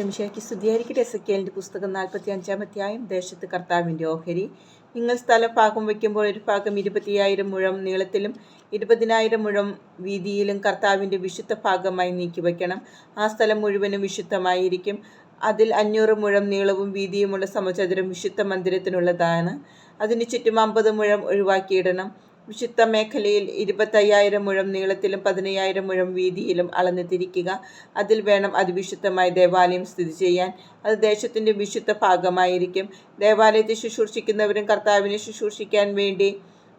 രമിഷയ്ക്ക് സ്തുതിയായിരിക്കട്ടെ. എസക്കേലിന്റെ പുസ്തകം നാൽപ്പത്തി അഞ്ചാം അധ്യായം ദേശത്ത് കർത്താവിന്റെ ഓഹരി. നിങ്ങൾ സ്ഥലം ഭാഗം വയ്ക്കുമ്പോൾ ഒരു ഭാഗം ഇരുപത്തിയായിരം മുഴം നീളത്തിലും ഇരുപതിനായിരം മുഴം വീതിയിലും കർത്താവിന്റെ വിശുദ്ധ ഭാഗമായി നീക്കി വയ്ക്കണം. ആ സ്ഥലം മുഴുവനും വിശുദ്ധമായിരിക്കും. അതിൽ അഞ്ഞൂറ് മുഴം നീളവും വീതിയുമുള്ള സമചതുരം വിശുദ്ധ മന്ദിരത്തിനുള്ളതാണ്. അതിന് ചുറ്റും അമ്പത് മുഴം ഒഴിവാക്കിയിടണം. വിശുദ്ധ മേഖലയിൽ ഇരുപത്തയ്യായിരം മുഴം നീളത്തിലും പതിനയ്യായിരം മുഴം വീതിയിലും അളന്ന് തിരിക്കുക അതിൽ വേണം അതിവിശുദ്ധമായ ദേവാലയം സ്ഥിതി ചെയ്യാൻ. അത് ദേശത്തിന്റെ വിശുദ്ധ ഭാഗമായിരിക്കും. ദേവാലയത്തെ ശുശ്രൂഷിക്കുന്നവരും കർത്താവിനെ ശുശ്രൂഷിക്കാൻ വേണ്ടി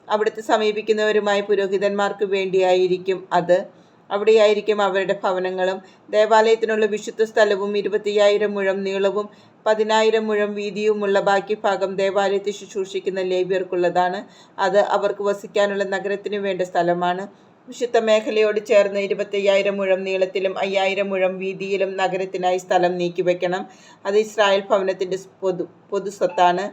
അവിടുത്തെ സമീപിക്കുന്നവരുമായ പുരോഹിതന്മാർക്ക് വേണ്ടിയായിരിക്കും അത്. അവിടെയായിരിക്കും അവരുടെ ഭവനങ്ങളും. ദേവാലയത്തിനുള്ള വിശുദ്ധ സ്ഥലവും ഇരുപത്തിയായിരം മുഴം നീളവും പതിനായിരം മുഴം വീതിയുമുള്ള ബാക്കി ഭാഗം ദേവാലയത്തെ ശുശ്രൂഷിക്കുന്ന ലേബിയർക്കുള്ളതാണ് അത് അവർക്ക് വസിക്കാനുള്ള നഗരത്തിന് വേണ്ട സ്ഥലമാണ്. വിശുദ്ധ മേഖലയോട് ചേർന്ന് ഇരുപത്തയ്യായിരം മുഴം നീളത്തിലും അയ്യായിരം മുഴം വീതിയിലും നഗരത്തിനായി സ്ഥലം നീക്കിവെക്കണം. അത് ഇസ്രായേൽ ഭവനത്തിന്റെ പൊതു പൊതു സ്വത്താണ്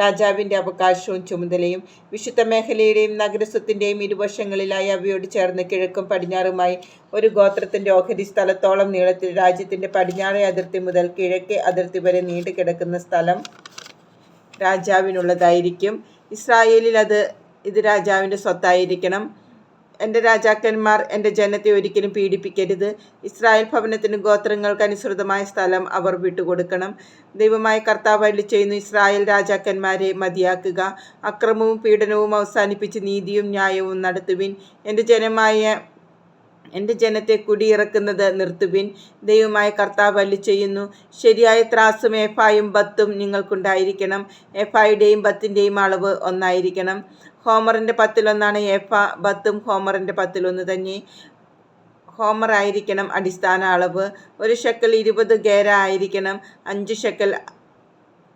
രാജാവിന്റെ അവകാശവും ചുമതലയും വിശുദ്ധ മേഖലയുടെയും നഗരസ്വത്തിന്റെയും ഇരുവശങ്ങളിലായി അവയോട് ചേർന്ന് കിഴക്കും പടിഞ്ഞാറുമായി ഒരു ഗോത്രത്തിന്റെ ഓഹരി സ്ഥലത്തോളം നീളത്തിൽ രാജ്യത്തിന്റെ പടിഞ്ഞാറേ അതിർത്തി മുതൽ കിഴക്കേ അതിർത്തി വരെ നീണ്ടു കിടക്കുന്ന സ്ഥലം രാജാവിനുള്ളതായിരിക്കും. ഇസ്രായേലിൽ അത് ഇത് രാജാവിന്റെ സ്വത്തായിരിക്കണം. എന്റെ രാജാക്കന്മാർ എന്റെ ജനത്തെ ഒരിക്കലും പീഡിപ്പിക്കരുത്. ഇസ്രായേൽ ഭവനത്തിന് ഗോത്രങ്ങൾക്ക് അനുസൃതമായ സ്ഥലം അവർ വിട്ടുകൊടുക്കണം. ദൈവമായ കർത്താവ് അല്ലി ചെയ്യുന്നു ഇസ്രായേൽ രാജാക്കന്മാരെ മതിയാക്കുക. അക്രമവും പീഡനവും അവസാനിപ്പിച്ച് നീതിയും ന്യായവും നടത്തുവിൻ. എന്റെ ജനമായ എന്റെ ജനത്തെ കുടിയിറക്കുന്നത് നിർത്തുവിൻ. ദൈവമായ കർത്താവ് അല്ലി ചെയ്യുന്നു ശരിയായ ത്രാസും എഫായും ബത്തും നിങ്ങൾക്കുണ്ടായിരിക്കണം. എഫായുടെയും ബത്തിന്റെയും അളവ് ഒന്നായിരിക്കണം. ഹോമറിന്റെ പത്തിലൊന്നാണ് എഫ ബത്തും ഹോമറിന്റെ പത്തിലൊന്ന് തന്നെ. ഹോമർ ആയിരിക്കണം അടിസ്ഥാന അളവ്. ഒരു ഷക്കൽ ഇരുപത് ഗേര ആയിരിക്കണം അഞ്ച് ഷക്കൽ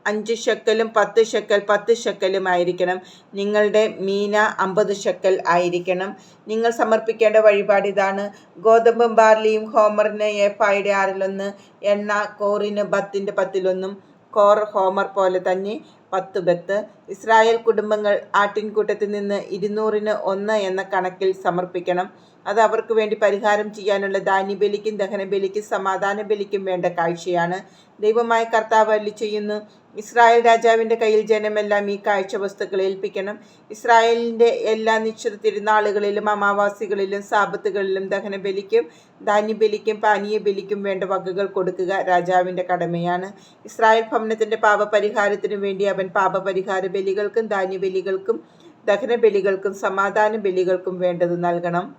അഞ്ച് ഷക്കലും പത്ത് ഷക്കൽ പത്ത് ഷക്കലും ആയിരിക്കണം. നിങ്ങളുടെ മീന അമ്പത് ഷക്കൽ ആയിരിക്കണം. നിങ്ങൾ സമർപ്പിക്കേണ്ട വഴിപാട് ഇതാണ്. ഗോതമ്പും ബാർലിയും ഹോമറിന് ഏഫായുടെ ആറിലൊന്ന് എണ്ണ കോറിന് ബത്തിന്റെ പത്തിലൊന്നും കോർ ഹോമർ പോലെ തന്നെ. പത്ത് ബത്ത്. ഇസ്രായേൽ കുടുംബങ്ങൾ ആട്ടിൻകൂട്ടത്തിൽ നിന്ന് ഇരുന്നൂറിന് ഒന്ന് എന്ന കണക്കിൽ സമർപ്പിക്കണം. അത് അവർക്ക് വേണ്ടി പരിഹാരം ചെയ്യാനുള്ള ധാന്യബലിക്കും ദഹനബലിക്കും സമാധാന ബലിക്കും വേണ്ട കാഴ്ചയാണ്. ദൈവമായ കർത്താവ് അല്ലി ചെയ്യുന്നു ഇസ്രായേൽ രാജാവിന്റെ കയ്യിൽ ജനമെല്ലാം ഈ കാഴ്ച വസ്തുക്കൾ ഏൽപ്പിക്കണം. ഇസ്രായേലിന്റെ എല്ലാ നിശ്ചിത തിരുനാളുകളിലും അമാവാസികളിലും സാപത്തുകളിലും ദഹനബലിക്കും ധാന്യബലിക്കും പാനീയ ബലിക്കും വേണ്ട വകകൾ കൊടുക്കുക രാജാവിന്റെ കടമയാണ്. ഇസ്രായേൽ ഭവനത്തിന്റെ പാപപരിഹാരത്തിനു വേണ്ടി അവൻ പാപപരിഹാര ബലികൾക്കും ധാന്യബലികൾക്കും ദഹനബലികൾക്കും സമാധാന ബലികൾക്കും വേണ്ടത് നൽകണം.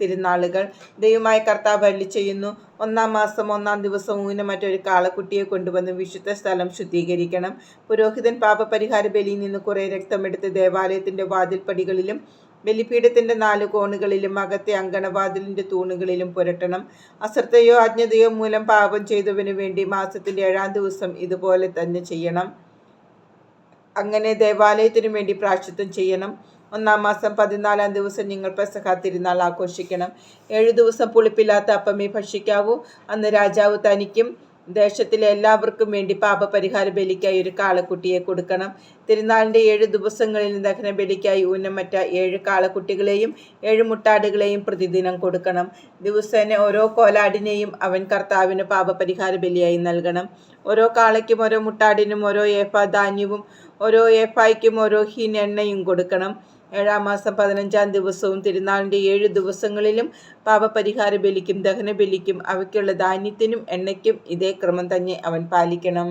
തിരുനാളുകൾ. ദൈവമായ കർത്താവ് അല്ലി ചെയ്യുന്നു ഒന്നാം മാസം ഒന്നാം ദിവസം ഊന മറ്റൊരു കാളക്കുട്ടിയെ കൊണ്ടുവന്ന് വിശുദ്ധ സ്ഥലം ശുദ്ധീകരിക്കണം. പുരോഹിതൻ പാപപരിഹാര ബലിയിൽ നിന്ന് കുറേ രക്തമെടുത്ത് ദേവാലയത്തിന്റെ വാതിൽപ്പടികളിലും ബലിപീഠത്തിന്റെ നാല് കോണുകളിലും അകത്തെ അങ്കണവാതിലിന്റെ തൂണുകളിലും പുരട്ടണം. അശ്രദ്ധയോ അജ്ഞതയോ മൂലം പാപം ചെയ്തവനു വേണ്ടി മാസത്തിന്റെ ഏഴാം ദിവസം ഇതുപോലെ തന്നെ ചെയ്യണം. അങ്ങനെ ദേവാലയത്തിനു വേണ്ടി പ്രാശ്ചിത്വം ചെയ്യണം. ഒന്നാം മാസം പതിനാലാം ദിവസം നിങ്ങൾ പെസഹ തിരുനാൾ ആഘോഷിക്കണം. ഏഴു ദിവസം പുളിപ്പില്ലാത്ത അപ്പമേ ഭക്ഷിക്കാവൂ. അന്ന് രാജാവ് തനിക്കും ദേശത്തിലെ എല്ലാവർക്കും വേണ്ടി പാപപരിഹാര ബലിക്കായി ഒരു കാളക്കുട്ടിയെ കൊടുക്കണം. തിരുനാളിന്റെ ഏഴ് ദിവസങ്ങളിൽ ദഹന ബലിക്കായി ഊനമറ്റ ഏഴ് കാളക്കുട്ടികളെയും ഏഴ് മുട്ടാടുകളെയും പ്രതിദിനം കൊടുക്കണം. ദിവസേന ഓരോ കോലാടിനെയും അവൻ കർത്താവിന് പാപപരിഹാര ബലിയായി നൽകണം. ഓരോ കാളയ്ക്കും ഓരോ മുട്ടാടിനും ഓരോ ഏഫ ധാന്യവും ഓരോ ഏഫായ്ക്കും ഓരോ ഹീൻ എണ്ണയും കൊടുക്കണം. ഏഴാം മാസം പതിനഞ്ചാം ദിവസവും തിരുനാളിന്റെ ഏഴ് ദിവസങ്ങളിലും പാപപരിഹാര ബലിക്കും ദഹന ബലിക്കും അവയ്ക്കുള്ള ധാന്യത്തിനും എണ്ണയ്ക്കും ഇതേ ക്രമം തന്നെ അവൻ പാലിക്കണം.